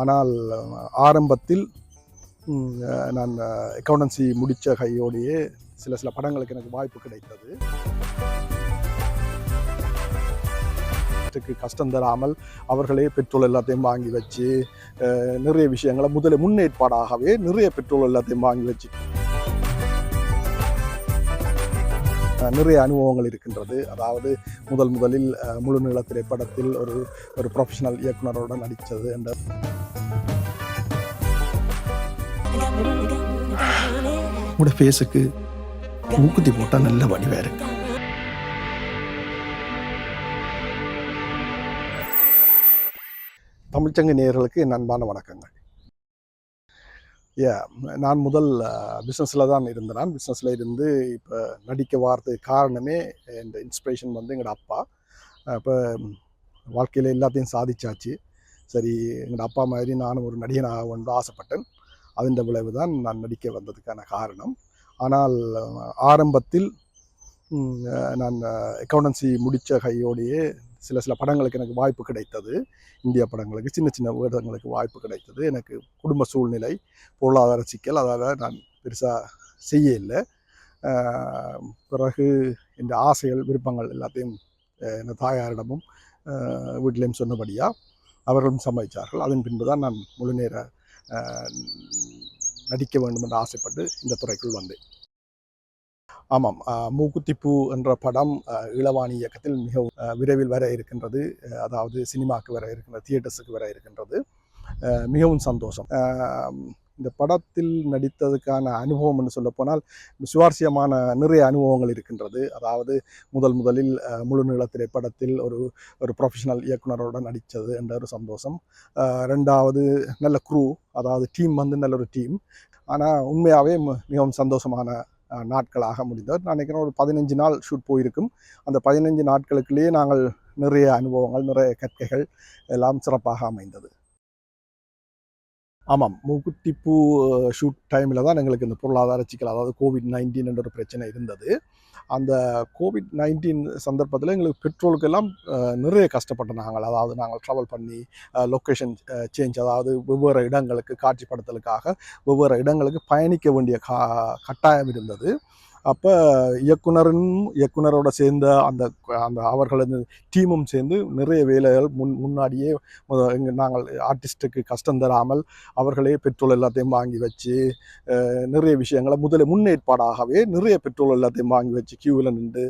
ஆனால் ஆரம்பத்தில் நான் அக்கௌண்டன்சி முடித்த கையோடையே சில சில படங்களுக்கு எனக்கு வாய்ப்பு கிடைத்தது. கஷ்டம் தராமல் அவர்களே பெட்ரோல் எல்லாத்தையும் வாங்கி வச்சு நிறைய விஷயங்களை முதல முன்னேற்பாடாகவே நிறைய பெட்ரோல் எல்லாத்தையும் வாங்கி வச்சு நிறைய அனுபவங்கள் இருக்கின்றது. அதாவது முதல் முதலில் முழு நீள திரைப்படத்தில் ஒரு ஒரு ப்ரொஃபஷனல் இயக்குனரோட நடித்தது என்ற உங்களோட ஃபேஸுக்கு ஊக்குத்தி போட்டால் நல்ல வடிவாக இருக்கு தமிழ்ச்சங்க நேயர்களுக்கு என் அன்பான வணக்கங்கள். ஏ நான் முதல் uh, பிஸ்னஸில் தான் இருந்தேன். நான் பிஸ்னஸில் இருந்து இப்போ நடிக்க வாரத்துக்கு காரணமே இந்த இன்ஸ்பிரேஷன் வந்து எங்களோட அப்பா. இப்போ வாழ்க்கையில் எல்லாத்தையும் சாதிச்சாச்சு. சரி எங்களோட அப்பா மாதிரி நானும் ஒரு நடிகனாக ஒன்று ஆசைப்பட்டேன். அதன் விளைவு தான் நான் நடிக்க வந்ததுக்கான காரணம். ஆனால் ஆரம்பத்தில் நான் அக்கௌண்டன்சி முடித்த கையோடையே சில சில படங்களுக்கு எனக்கு வாய்ப்பு கிடைத்தது. இந்திய படங்களுக்கு சின்ன சின்ன வேடங்களுக்கு வாய்ப்பு கிடைத்தது. எனக்கு குடும்ப சூழ்நிலை பொருளாதார சிக்கல் அதால் நான் பெருசாக செய்ய இல்லை. பிறகு இந்த ஆசைகள் விருப்பங்கள் எல்லாத்தையும் என் தாயாரிடமும் வீட்டிலையும் சொன்னபடியாக அவர்களும் சம்மதித்தார்கள் அதன் பின்பு தான் நான் முழு நேர நடிக்க வேண்டும் என்று ஆசைப்பட்டு இந்த துறைக்குள் வந்தேன். ஆமாம் மூக்குத்திப்பூ என்ற படம் இளவாணி இயக்கத்தில் மிகவும் விரைவில் வர இருக்கின்றது. அதாவது சினிமாக்கு வர இருக்கின்றது தியேட்டர்ஸுக்கு வர இருக்கின்றது. மிகவும் சந்தோஷம். இந்த படத்தில் நடித்ததுக்கான அனுபவம் என்று சொல்லப்போனால் சுவாரஸ்யமான நிறைய அனுபவங்கள் இருக்கின்றது. அதாவது முதல் முதலில் முழு நீள திரைப்படத்தில் ஒரு ஒரு ப்ரொஃபஷனல் இயக்குனரோட நடித்தது என்ற ஒரு சந்தோஷம். ரெண்டாவது நல்ல க்ரூ அதாவது டீம் வந்து நல்ல ஒரு டீம் ஆனால் உண்மையாகவே மிகவும் சந்தோஷமான நாட்களாக முடிந்தது. நான் நினைக்கிறேன் ஒரு பதினஞ்சு நாள் ஷூட் போயிருக்கும். அந்த பதினஞ்சு நாட்களுக்குள்ளேயே நாங்கள் நிறைய அனுபவங்கள் நிறைய கற்கைகள் எல்லாம் சிறப்பாக அமைந்தது. ஆமாம். மூக்குத்திப்பூ ஷூட் டைமில் தான் எங்களுக்கு இந்த பொருளாதார சிக்கல் அதாவது கோவிட் நைன்டீன் என்ற ஒரு பிரச்சனை இருந்தது. அந்த கோவிட் நைன்டீன் சந்தர்ப்பத்தில் எங்களுக்கு பெட்ரோலுக்கெல்லாம் நிறைய கஷ்டப்பட்டோம் நாங்கள் அதாவது நாங்கள் ட்ராவல் பண்ணி லொக்கேஷன் சேஞ்ச் அதாவது வெவ்வேறு இடங்களுக்கு காட்சிப்படுத்தலுக்காக வெவ்வேறு இடங்களுக்கு பயணிக்க வேண்டிய கா கட்டாயம் இருந்தது. அப்போ இயக்குனரும் இயக்குனரோட சேர்ந்த அந்த அந்த அவர்களது டீமும் சேர்ந்து நிறைய வேலைகள் முன் முன்னாடியே இங்கே நாங்கள் ஆர்டிஸ்ட்டுக்கு கஷ்டம் தராமல் அவர்களே பெட்ரோல் எல்லாத்தையும் வாங்கி வச்சு நிறைய விஷயங்களை முதல்ல முன்னேற்பாடாகவே நிறைய பெட்ரோல் எல்லாத்தையும் வாங்கி வச்சு கியூவில் நின்று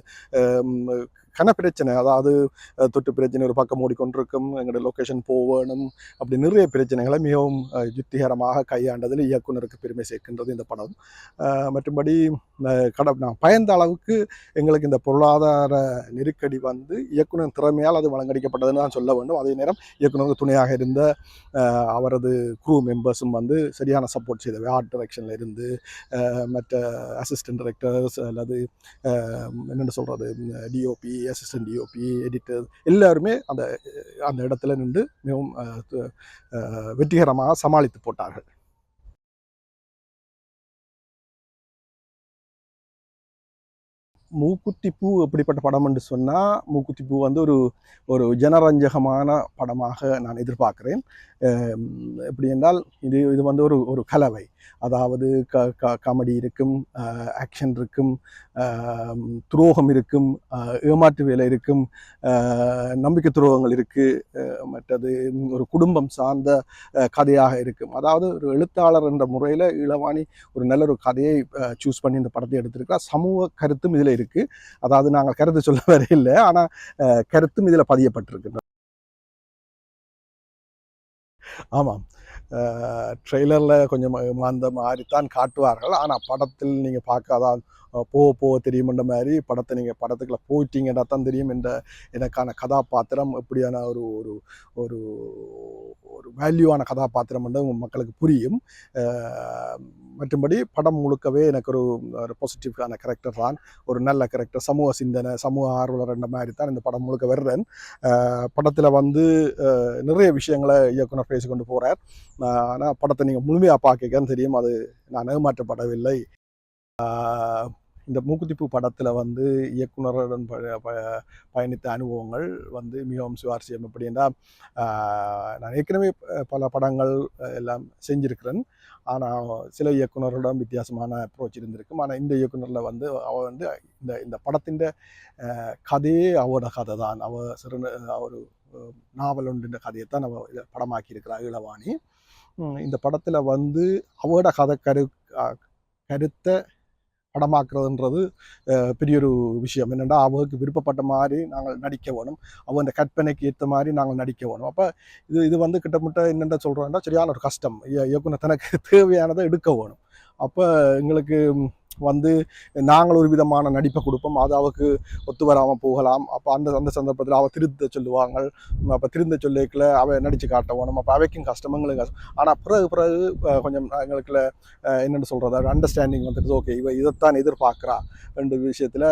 பிரச்சனை. அதாவது தொட்டு பிரச்சனை ஒரு பக்கம் ஓடிக்கொண்டிருக்கும் எங்களோட லொக்கேஷன் போகணும் அப்படி நிறைய பிரச்சனைகளை மிகவும் யுத்திகரமாக கையாண்டதில் இயக்குனருக்கு பெருமை சேர்க்கின்றது இந்த படம். மற்றும்படி கட நான் பயந்த அளவுக்கு எங்களுக்கு இந்த பொருளாதார நெருக்கடி வந்து இயக்குனர் திறமையால் அது வழங்கடிக்கப்பட்டதுன்னு தான் சொல்ல வேண்டும். அதே நேரம் இயக்குநருக்கு துணையாக இருந்த அவரது குரூ மெம்பர்ஸும் வந்து சரியான சப்போர்ட் செய்தவை. ஆர்ட் டைரக்ஷனில் இருந்து மற்ற அசிஸ்டன்ட் டைரக்டர்ஸ் அல்லது என்னென்னு சொல்கிறது டிஓபி அசிஸ்டன்ட் டிஓபி எடிட்டர் எல்லாருமே அந்த அந்த இடத்துல நின்று மிகவும் வெற்றிகரமாக சமாளித்து போட்டார்கள். மூக்குத்தி பூ எப்படிப்பட்ட படம் என்று சொன்னால் மூக்குத்தி பூ வந்து ஒரு ஒரு ஜனரஞ்சகமான படமாக நான் எதிர்பார்க்குறேன். எப்படி என்றால் இது இது வந்து ஒரு ஒரு கலவை. அதாவது க க காமெடி இருக்கும் ஆக்ஷன் இருக்கும் துரோகம் இருக்கும் ஏமாற்று வேலை இருக்கும் நம்பிக்கை துரோகங்கள் இருக்குது மற்றது ஒரு குடும்பம் சார்ந்த கதையாக இருக்கும். அதாவது ஒரு எழுத்தாளர் என்ற முறையில் இளவாணி ஒரு நல்ல ஒரு கதையை சூஸ் பண்ணி இந்த படத்தை எடுத்திருக்கிறார். சமூக கருத்தும் இதில் இருக்குது அதாவது நாங்கள் கருத்து சொல்ல வரையில்லை ஆனால் கருத்தும் இதில் பதியப்பட்டிருக்கின்றோம் ஆமாம். ட்ரெய்லரில் கொஞ்சம் அந்த மாதிரி தான் காட்டுவார்கள். ஆனால் படத்தில் நீங்கள் பார்க்காதான் போக போக தெரியுமென்ற மாதிரி படத்தை நீங்கள் படத்துக்குள்ள போயிட்டீங்கன்னா தான் தெரியும். என்ற எனக்கான கதாபாத்திரம் எப்படியான ஒரு ஒரு ஒரு ஒரு வேல்யூவான கதாபாத்திரம் என்று மக்களுக்கு புரியும். மற்றும்படி படம் முழுக்கவே எனக்கு ஒரு ஒரு பாசிட்டிவான கேரக்டர் தான். ஒரு நல்ல கேரக்டர் சமூக சிந்தனை சமூக ஆர்வலர் என்ற மாதிரி தான் இந்த படம் முழுக்க வர்றேன். படத்தில் வந்து நிறைய விஷயங்களை இயக்குனர் பேசிக்கொண்டு போகிறார் ஆனால் படத்தை நீங்கள் முழுமையாக பார்க்கன்னு தெரியும். அது நான் ஏமாற்றப்படவில்லை இந்த மூக்குத்திப்பு படத்தில் வந்து இயக்குனருடன் ப ப- பயணித்த அனுபவங்கள் வந்து மிகவும் சுவாரஸ்யம். எப்படின்னா நான் ஏற்கனவே பல படங்கள் எல்லாம் செஞ்சுருக்கிறேன். ஆனால் சில இயக்குனருடன் வித்தியாசமான அப்ரோச் இருந்திருக்கும். ஆனால் இந்த இயக்குனரில் வந்து அவள் வந்து இந்த இந்த படத்தின் கதையே அவரோட கதை தான். அவ சிறு ஒரு நாவல் ஒன்றின் கதையை தான் நம்ம இதை படமாக்கி இருக்கிறார் இளவாணி இந்த படத்தில் வந்து அவரோட கதை கரு கருத்தை படமாக்குறதுன்றது பெரிய ஒரு விஷயம். என்னென்னா அவருக்கு விருப்பப்பட்ட மாதிரி நாங்கள் நடிக்க வேணும். அவன் கற்பனைக்கு ஏற்ற மாதிரி நாங்கள் நடிக்க வேணும். அப்போ இது இது வந்து கிட்டத்தட்ட என்னென்ன சொல்கிறோன்னா சரியான ஒரு கஷ்டம். இயக்குனர் தனக்கு தேவையானதை எடுக்க வேணும். அப்போ எங்களுக்கு வந்து நாங்கள் ஒரு விதமான நடிப்பை கொடுப்போம். அது அவருக்கு ஒத்து வராமல் போகலாம். அப்போ அந்த அந்த சந்தர்ப்பத்தில் அவள் திருத்த சொல்லுவாங்க. அப்போ திருந்த சொல்லிக்கல அவ நடித்து காட்டவும் நம்ம அப்போ அவைக்கும் கஷ்டம் எங்களுக்கு கஷ்டம் ஆனால் பிறகு பிறகு கொஞ்சம் எங்களுக்குள்ள என்னென்னு சொல்கிறது அண்டர்ஸ்டாண்டிங் வந்துட்டு ஓகே இவ இதைத்தான் எதிர்பார்க்குறா ரெண்டு விஷயத்தில்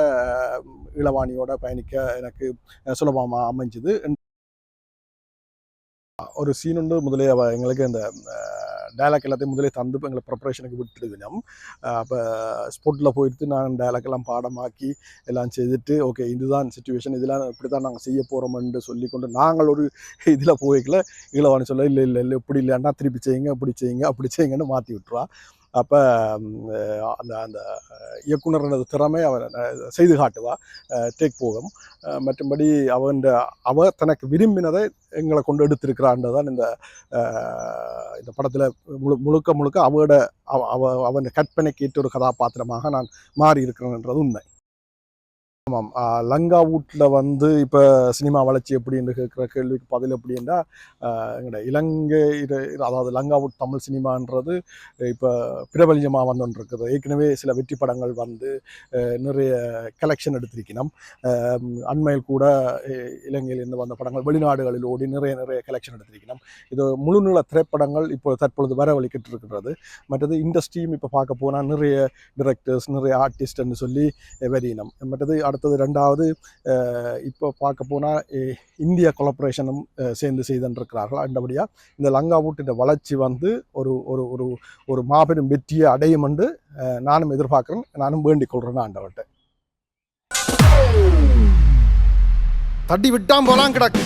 இளவாணியோட பயணிக்க எனக்கு சுலபமாக அமைஞ்சுது. ஒரு சீன் உண்டு. முதலே அவள் எங்களுக்கு அந்த டயலாக் எல்லாத்தையும் முதலே தந்து எங்களை ப்ரிப்பரேஷனுக்கு விட்டுடுது நம் அப்போ ஸ்போர்ட்டில் போயிட்டு நான் டயலாக் எல்லாம் பாடமாக்கி எல்லாம் செய்துட்டு ஓகே இதுதான் சுச்சுவேஷன் இதெல்லாம் இப்படி தான் நாங்கள் செய்ய போகிறோம்னு சொல்லி கொண்டு நாங்கள் ஒரு இதில் போய்க்கல. இளவாணி சொல்ல இல்லை இல்லை இல்லை இப்படி இல்லைன்னா திருப்பி செய்யுங்க இப்படி செய்யுங்க அப்படி செய்யுங்கன்னு மாற்றி விட்டுருவா. அப்போ அந்த அந்த இயக்குனரனது திறமை அவன் செய்து காட்டுவா. டேக் போகும். மற்றும்படி அவன் அவ தனக்கு விரும்பினதை எங்களை கொண்டு எடுத்திருக்கிறான்றதான் இந்த இந்த படத்தில் முழு முழுக்க முழுக்க அவட அவ அவ அவன் கற்பனைக்கு ஏற்ற ஒரு கதாபாத்திரமாக நான் மாறி இருக்கிறேன்ன்றது உண்மை. ஆமாம். லங்கா வூட்டில் வந்து இப்போ சினிமா வளர்ச்சி எப்படின்னு கேட்குற கேள்விக்கு பதில் எப்படின்னா எங்களோட இலங்கை இது அதாவது லங்கா வூட் தமிழ் சினிமான்றது இப்போ பிரபலியமாக வந்து இருக்குது ஏற்கனவே சில வெற்றி படங்கள் வந்து நிறைய கலெக்ஷன் எடுத்திருக்கணும் அண்மையில் கூட இலங்கையில் இலங்கையிலிருந்து வந்த படங்கள் வெளிநாடுகளில் ஓடி நிறைய நிறைய கலெக்ஷன் எடுத்திருக்கணும் இது முழுநீள திரைப்படங்கள் இப்போ தற்பொழுது வரவழிக்கிட்டு இருக்கிறது. மற்றது இண்டஸ்ட்ரியும் இப்போ பார்க்க போனால் நிறைய டிரெக்டர்ஸ் நிறைய ஆர்டிஸ்ட்னு சொல்லி வரியினம் மற்றது அடுத்தது ரெண்டாவது இப்போ பார்க்க போனால் இந்திய கொலபரேஷனும் சேர்ந்து செய்துன்றிருக்கிறார்கள். அண்டபடியாக இந்த லங்கா லங்காவுட்டின் வளர்ச்சி வந்து ஒரு ஒரு ஒரு ஒரு மாபெரும் வெற்றியை அடையும் என்று நானும் எதிர்பார்க்குறேன். நானும் வேண்டிக் கொள்கிறேன் ஆண்டவர்கிட்ட. தட்டி விட்டான் போலாம் கிடக்கு.